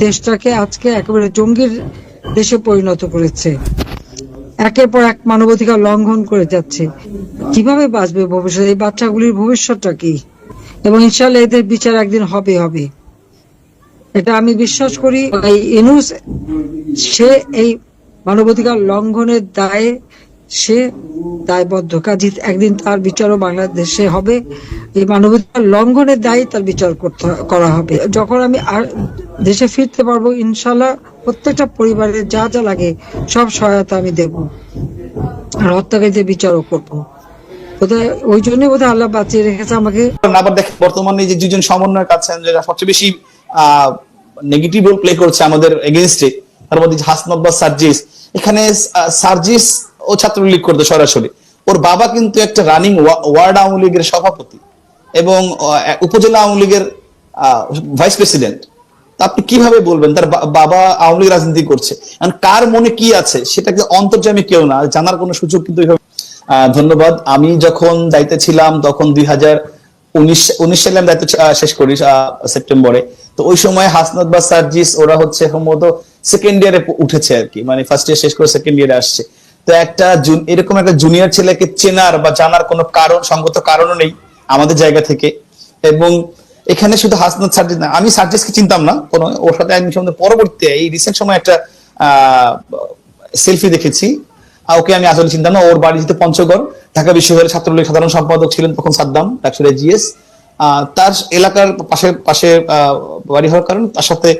দেশটাকে আজকে একেবারে জঙ্গির দেশে পরিণত করেছে। একের পর এক মানবাধিকার লঙ্ঘন করে যাচ্ছে। কীভাবে বাঁচবে ভবিষ্যৎ? এই বাচ্চাগুলির ভবিষ্যৎটা কি? এবং ইনশাল্লাহ এদের বিচার একদিন হবে হবে। এটা আমি বিশ্বাস করি। এই ইনুস সে এই মানবাধিকার লঙ্ঘনের দায়ে সে দায়বদ্ধ কাজী একদিন তার বিচারও বাংলাদেশে হবে। এই মানবাধিকার লঙ্ঘনের দায়ী তার বিচার করতে করা হবে। যখন আমি আর দেশে ফিরতে পারব ইনশাল্লাহ প্রত্যেকটা পরিবারের যা যা লাগে সব সহায়তা আমি দেব আর হত্যাকারীদের বিচারও করব। ওই জন্যই বোধহয় আল্লাহ বাঁচিয়ে রেখেছে আমাকে। আবার বর্তমানে যে দুজন সমন্বয়ক আছেন যারা সবচেয়ে বেশি নেগেটিভ রোল প্লে করছে আমাদের এগেনস্টে তার মধ্যে হাসনাত বা সার্জিস। এখানে সার্জিস ও ছাত্রলীগ করতো সরাসরি। ওর বাবা কিন্তু একটা রানিং ওয়ার্ড আওয়ামী লীগের সভাপতি এবং উপজেলা আওয়ামী লীগের ভাইস প্রেসিডেন্ট আপনি কীভাবে বলবেন? তার বাবা আওয়ামী লীগ রাজনীতি করছে। কার মনে কি আছে সেটাকে অন্তর্জামী কেউ না জানার কোনো সুযোগ কিন্তু ধন্যবাদ। আমি যখন দায়িত্বে ছিলাম তখন দুই হাজার উনিশ উনিশ সালে আমি দায়িত্ব শেষ করি সেপ্টেম্বরে। তো ওই সময় হাসনাত বা সার্জিস ওরা হচ্ছে সম্ভবত সেকেন্ড ইয়ারে উঠেছে আর কি। মানে ফার্স্ট ইয়ার শেষ করে সেকেন্ড ইয়ারে আসছে। তো একটা এরকম একটা জুনিয়র ছেলেকে চেনার বা জানার কোনো কারণ, সঙ্গত কারণও নেই আমাদের জায়গা থেকে। এবং এখানে শুধু হাসনাত সার্জিস না, আমি সার্জিসকে চিনতাম না, কোনো, ওর সাথে আমি সম্বন্ধে পরবর্তীতে এই রিসেন্ট সময় একটা সেলফি দেখেছি। ওকে আমি আসলে চিন্তা না, ওর বাড়ি যেতে পঞ্চগড়, ঢাকা বিশ্ববিদ্যালয়ের ছাত্রলীগ সাধারণ সম্পাদক ছিলেন তখন সাদ্দাম ডাক্তার জিএস তার এলাকার পাশে পাশে বাড়ি হওয়ার কারণে তার সাথে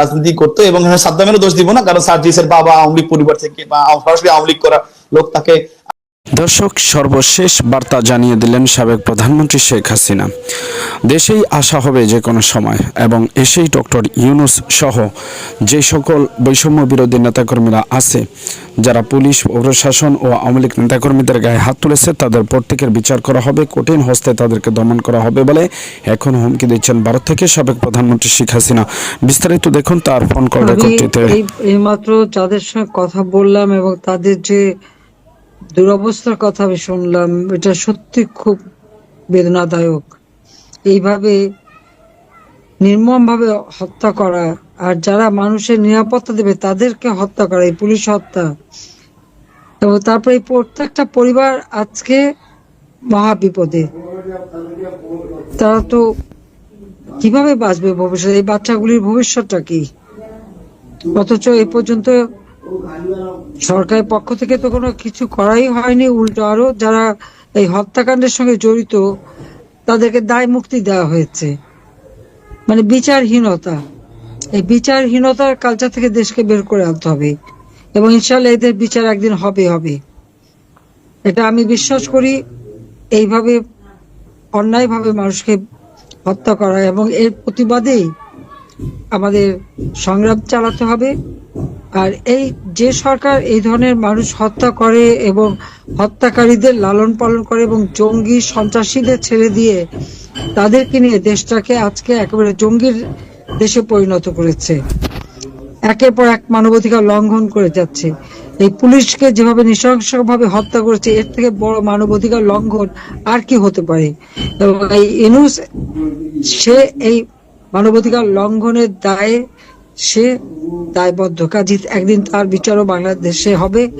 রাজনীতি করতো এবং সাদ্দামেরও দোষ দিব না, কারণ সার্জিসের বাবা আওয়ামী লীগ পরিবার থেকে বা সরাসরি আওয়ামী লীগ করা লোক তাকে দর্শক সর্বশেষ বার্তা জানিয়ে দিলেন সাবেক প্রধানমন্ত্রী শেখ হাসিনা। দেশেই আসা হবে যে কোনো সময় এবং এসেই ডক্টর ইউনুস সহ যে সকল বৈষম্য বিরোধী নেতাকর্মীরা আছে যারা পুলিশ প্রশাসন ও আওয়ামী লীগ নেতাকর্মীদের গায়ে হাত তুলেছে তাদের প্রত্যেকের বিচার করা হবে কঠিন হস্তে তাদেরকে দমন করা হবে বলে এখন হুমকি দিচ্ছেন ভারত থেকে সাবেক প্রধানমন্ত্রী শেখ হাসিনা। বিস্তারিত দেখুন তার ফোন কল রেকর্ডটিতে। এইমাত্র যাদের সঙ্গে কথা বললাম এবং তাদের যে দুরবস্থার কথা আমি শুনলাম, এটা সত্যি খুব বেদনাদায়ক। এইভাবে নির্মম ভাবে হত্যা করা, আর যারা মানুষের নিরাপত্তা দেবে তাদেরকে হত্যা করা, এই পুলিশ হত্যা। এবং তারপরে এই প্রত্যেকটা পরিবার আজকে মহা বিপদে তারা তো কীভাবে বাঁচবে ভবিষ্যৎ এই বাচ্চাগুলির ভবিষ্যৎটা কি? অথচ এই পর্যন্ত সরকারের পক্ষ থেকে তো কোনো কিছু করাই হয়নি, উল্টো আরও যারা এই হত্যাকাণ্ডের সঙ্গে জড়িত, তাদেরকে দায় মুক্তি দেওয়া হয়েছে। মানে বিচারহীনতা। এই বিচারহীনতার কালচার থেকে দেশকে বের করে আনতে হবে। এবং ইনশাল্লাহ এদের বিচার একদিন হবে হবে। এটা আমি বিশ্বাস করি, এইভাবে, অন্যায়ভাবে মানুষকে হত্যা করা এবং এর প্রতিবাদেই আমাদের সংগ্রাম চালাতে হবে। আর এই যে সরকার এই ধরনের মানুষ হত্যা করে এবং হত্যাকারীদের লালন পালন করে এবং জঙ্গি সন্ত্রাসীদের ছেড়ে দিয়ে তাদেরকে নিয়ে দেশটাকে আজকে একেবারে জঙ্গির দেশে পরিণত করেছে। একের পর এক মানবাধিকার লঙ্ঘন করে যাচ্ছে। এই পুলিশকে যেভাবে নৃশংসভাবে হত্যা করেছে, এর থেকে বড় মানবাধিকার লঙ্ঘন আর কি হতে পারে? এবং এই ইনুস সে এই মানবাধিকার লঙ্ঘনের দায়ে সে দায়বদ্ধ কাজী একদিন তার বিচারও বাংলাদেশে হবে।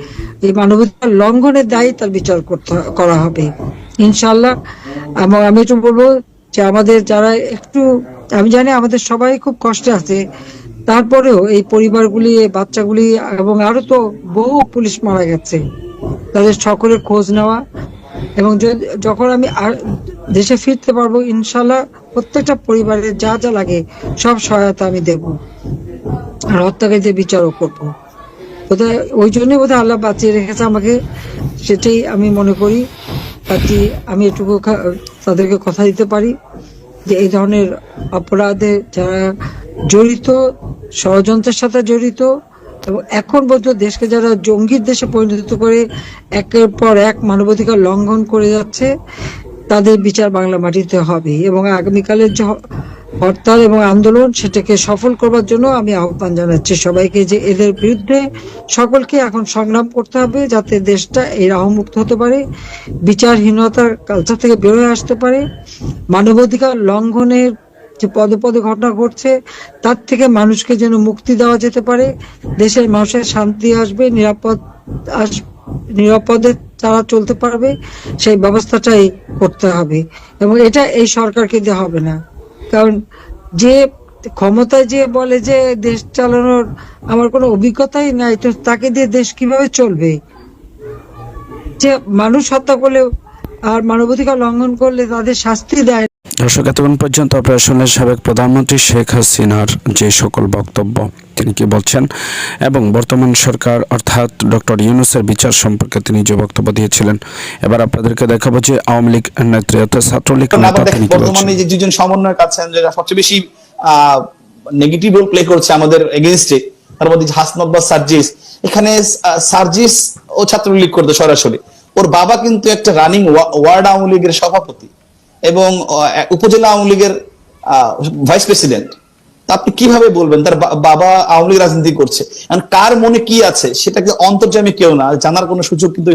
এই মানবাধিকার লঙ্ঘনের দায়ী তার বিচার করতে করা হবে। ইনশাল্লাহ এবং আমি একটু বলব যে আমাদের যারা একটু, আমি জানি আমাদের সবাই খুব কষ্টে আছে। তারপরেও এই পরিবারগুলি বাচ্চাগুলি এবং আরও তো বহু পুলিশ মারা গেছে। তাদের সকলের খোঁজ নেওয়া এবং যখন আমি আর- দেশে ফিরতে পারব ইনশাল্লাহ প্রত্যেকটা পরিবারের যা যা লাগে সব সহায়তা আমি দেব। আর হত্যাকারীদের বিচারও করব। বোধহয় ওই জন্যই বোধহয় আল্লাহ বাঁচিয়ে রেখেছে আমাকে, সেটাই আমি মনে করি। কাজে আমি এটুকু তাদেরকে কথা দিতে পারি যে এই ধরনের অপরাধে যারা জড়িত, ষড়যন্ত্রের সাথে জড়িত এবং এখন পর্যন্ত দেশকে যারা জঙ্গির দেশে পরিণত করে একের পর এক মানবাধিকার লঙ্ঘন করে যাচ্ছে, তাদের বিচার বাংলা মাটিতে হবে এবং আগামীকালের যে হরতাল এবং আন্দোলন সেটাকে সফল করবার জন্য আমি আহ্বান জানাচ্ছি সবাইকে যে এদের বিরুদ্ধে সকলকে এখন সংগ্রাম করতে হবে যাতে দেশটা এই রাহমুক্ত হতে পারে, বিচারহীনতার কালচার থেকে বেরোয় আসতে পারে, মানবাধিকার লঙ্ঘনের যে পদে পদে ঘটনা ঘটছে, তার থেকে মানুষকে যেন মুক্তি দেওয়া যেতে পারে, দেশের মানুষের শান্তি আসবে, নিরাপদ আস, নিরাপদে তারা চলতে পারবে, সেই ব্যবস্থাটাই করতে হবে এবং এটা এই সরকারকে দিয়ে হবে না। কারণ যে ক্ষমতা যে বলে যে দেশ চালানোর আমার কোনো অভিজ্ঞতাই নাই, তো তাকে দিয়ে দেশ কীভাবে চলবে? যে মানুষ হত্যা করলে আর মানবাধিকার লঙ্ঘন করলে তাদের শাস্তি দেয়। দর্শক, এতক্ষণ পর্যন্ত অপারেশনের সাবেক প্রধানমন্ত্রী শেখ হাসিনার যে সকল বক্তব্য তিনি কি বলছেন? এবং বর্তমান সরকার অর্থাৎ ডক্টর ইউনুসের বিচার সম্পর্কে তিনি যে বক্তব্য দিয়েছিলেন এবার আপনাদেরকে দেখাবো যে আওয়ামী লীগ নেত্রী অর্থাৎ ছাত্রলীগ নেতা তিনি কি বর্তমানে যে দুজন সমন্বয়ক আছেন যারা সবচেয়ে বেশি নেগেটিভ রোল প্লে করছে আমাদের এগেনস্টে তার মধ্যে হাসনাত বা সার্জিস এখানে সার্জিস ও ছাত্রলীগ করতো সরাসরি। ওর বাবা কিন্তু একটা রানিং ওয়ার্ড আওয়ামী লীগের সভাপতি এবং উপজেলা আওয়ামী লীগের ভাইস প্রেসিডেন্ট আপনি কীভাবে বলবেন? তার বাবা আওয়ামী লীগ রাজনীতি করছে। কার মনে কি আছে? সেটাকে অন্তর্জামী কেউ না। জানার কোনো সুযোগ কিন্তু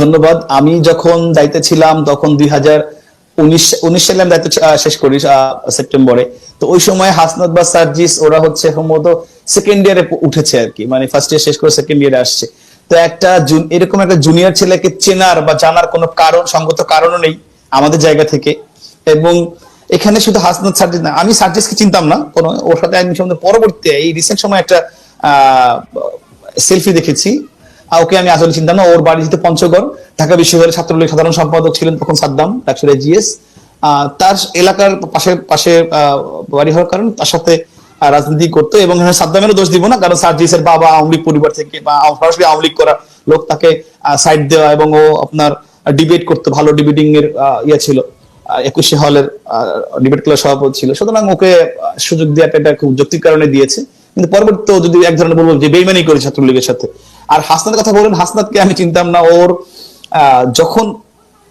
ধন্যবাদ। আমি যখন দায়িত্বে ছিলাম, তখন দুই হাজার উনিশ সালে দায়িত্ব শেষ করি সেপ্টেম্বরে। তো ওই সময় হাসনাত বা সার্জিস, ওরা হচ্ছে সম্ভবত সেকেন্ড ইয়ারে উঠেছে আর কি মানে ফার্স্ট ইয়ার শেষ করে সেকেন্ড ইয়ারে আসছে। তো একটা এরকম একটা জুনিয়র ছেলেকে চেনার বা জানার কোনো কারণ, সঙ্গত কারণও নেই আমাদের জায়গা থেকে। এবং এখানে শুধু হাসনাত সার্জিস না, আমি সার্জিসকে চিনতাম না, কোনো, ওর সাথে আমি সম্বন্ধে পরবর্তীতে এই রিসেন্ট সময় একটা সেলফি দেখেছি। ওকে আমি আসলে চিন্তা না, ওর বাড়ি যেতে পঞ্চগড়, ঢাকা বিশ্ববিদ্যালয়ের ছাত্রলীগ সাধারণ সম্পাদক ছিলেন তখন সাদ্দাম ডাক্তার জিএস তার এলাকার পাশে পাশে বাড়ি হওয়ার কারণে তার সাথে রাজনীতি করতো এবং সাদ্দামেরও দোষ দিব না, কারণ সার্জিসের বাবা আওয়ামী লীগ পরিবার থেকে বা সরাসরি আওয়ামী লীগ করা লোক তাকে সাইড দেওয়া এবং ও আপনার ডিবেট করতো, ভালো ডিবেটিং এর ইয়ে ছিল। একুশে হলের ডিবেট ক্লাব সভাপতি ছিল। সুতরাং ওকে সুযোগ দেওয়াটা এটা খুব যৌক্তিক কারণে দিয়েছে। কিন্তু পরবর্তীতে যদি এক ধরনের বলব যে বেইমানি করে ছাত্রলীগের সাথে। আর হাসনাতের কথা বলেন হাসনাতকে আমি চিনতাম না। ওর যখন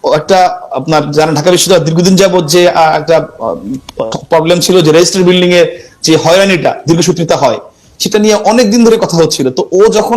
একটা আপনার যারা ঢাকা বিশ্ববিদ্যালয় দীর্ঘদিন যাবত যে একটা প্রবলেম ছিল যে রেজিস্টার বিল্ডিং এর যে হয়রানিটা, দীর্ঘসূত্রিতা হয়, সেটা নিয়ে অনেকদিন ধরে কথা হচ্ছিল। তো ও যখন